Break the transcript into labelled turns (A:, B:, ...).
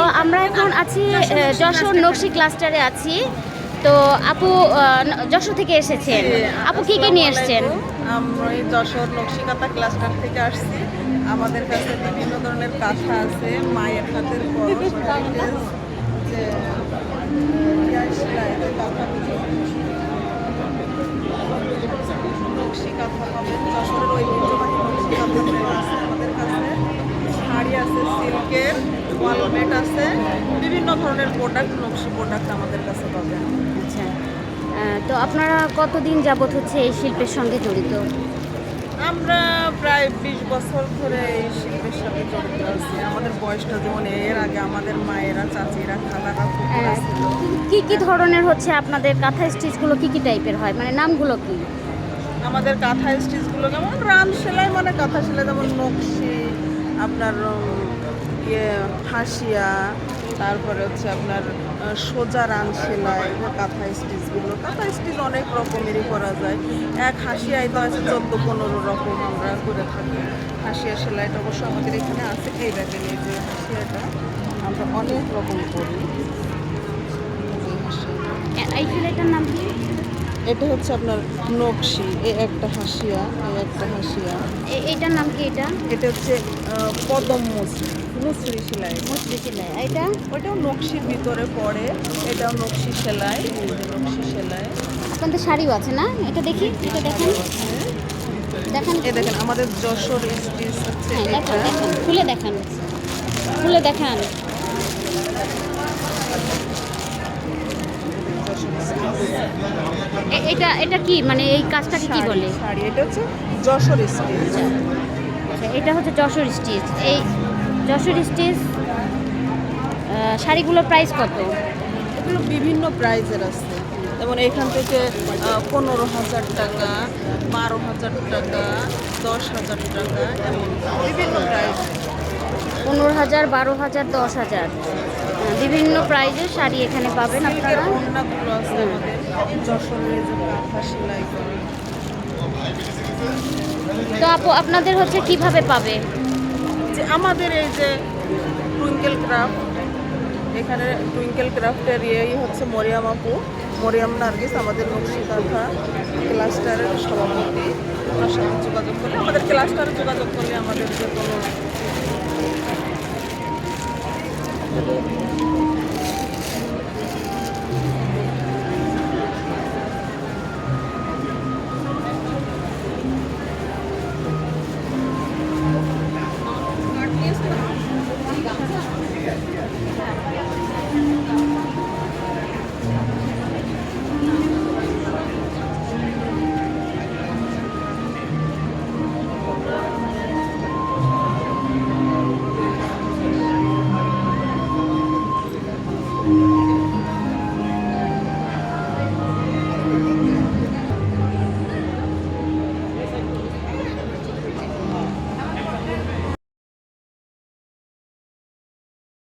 A: ও আমরা এখন আছি যশোর নকশি ক্লাস্টারে আছি। তো আপু যশোর থেকে এসেছেন। আপু কি কি নিয়ে এসেছেন?
B: আমরা যশোর নকশিকাতা ক্লাস্টার থেকে আসছি। আমাদের কাছে বিভিন্ন ধরনের কাঁথা আছে মায়ের হাতের যশোরের ঐতিহ্যবাহী নকশি কাঁথাগুলো আছে আমাদের কাছে। শাড়ি আছে সিল্কের ওয়ালমেট আছে। বিভিন্ন ধরনের প্রোডাক্ট নকশি প্রোডাক্ট আমাদের কাছে পাবেন
A: আচ্ছা। তো আপনারা কতদিন যাবত হচ্ছে এই শিল্পের সঙ্গে জড়িত?
B: আমরা প্রায় বিশ বছর ধরে এই শিল্পের সাথে জড়িত আছি। আমাদের বয়সটা যেমন এর আগে আমাদের মায়েরা চাচিরা খালারা
A: কি কি ধরনের হচ্ছে আপনাদের কাঁথা স্টিচগুলো কি কি টাইপের হয়? মানে নামগুলো কি?
B: আমাদের কাঁথা স্টিচগুলো যেমন রান সেলাই মানে কাঁথা সেলাই যেমন নকশি আপনার ইয়ে হাসিয়া তারপরে হচ্ছে আপনার সোজা রান সেলাই কাঁথা স্টিচগুলো কাঁথা স্টিচ অনেক রকমেরই করা যায়। এক হাসিয়ায় তো আছে চোদ্দ পনেরো রকম আমরা করে থাকি। হাসিয়া সেলাইটা অবশ্য আমাদের এখানে আছে। এই দেখেন এই যে হাসিয়াটা আমরা অনেক রকম করি। এই।
A: সেলাইটার নাম কি?
B: এটা হচ্ছে আপনার নকশি এই একটা হাসিয়া এই একটা হাসিয়া।
A: এ- এইটার নাম কি এটা?
B: এটা হচ্ছে আহ, কদম মুসরি সেলাই।
A: মুসরি সেলাই এটা?
B: ওটাও নকশির ভিতরে পড়ে এটাও নকশি সেলাই নকশি সেলাই।
A: আপনাদের শাড়িও আছে না? এটা দেখি এটা দেখেন। দেখেন।
B: এই দেখেন আমাদের যশোর স্টিচ হচ্ছে
A: হ্যাঁ দেখান দেখান খুলে দেখান। খুলে দেখান। এটা এটা কি? মানে এই কাজটাকে কি বলে?
B: শাড়ি এটা হচ্ছে যশোর স্টিচ।
A: আচ্ছা, এটা হচ্ছে যশোর স্টিচ। এই যশোর স্টিচ শাড়িগুলোর প্রাইস কত?
B: এগুলো বিভিন্ন প্রাইজের আছে। যেমন এখান থেকে পনেরো হাজার টাকা বারো হাজার টাকা দশ হাজার টাকা এমন। বিভিন্ন প্রাইস
A: পনেরো হাজার বারো হাজার দশ হাজার। বিভিন্ন প্রাইজের শাড়ি এখানে পাবেন আপনারা। তো আপু আপনাদের হচ্ছে কীভাবে পাবে?
B: যে আমাদের এই যে টুইঙ্কেল ক্রাফট, এখানে টুইঙ্কেল ক্রাফটের ইয়েই হচ্ছে মরিয়াম আপু। মরিয়াম নার্গিস, আমাদের নকশি কাঁথা ক্লাস্টারের সভাপতি। ওনার সাথে যোগাযোগ করলে, আমাদের ক্লাস্টারে যোগাযোগ করলে আমাদের যে কোনো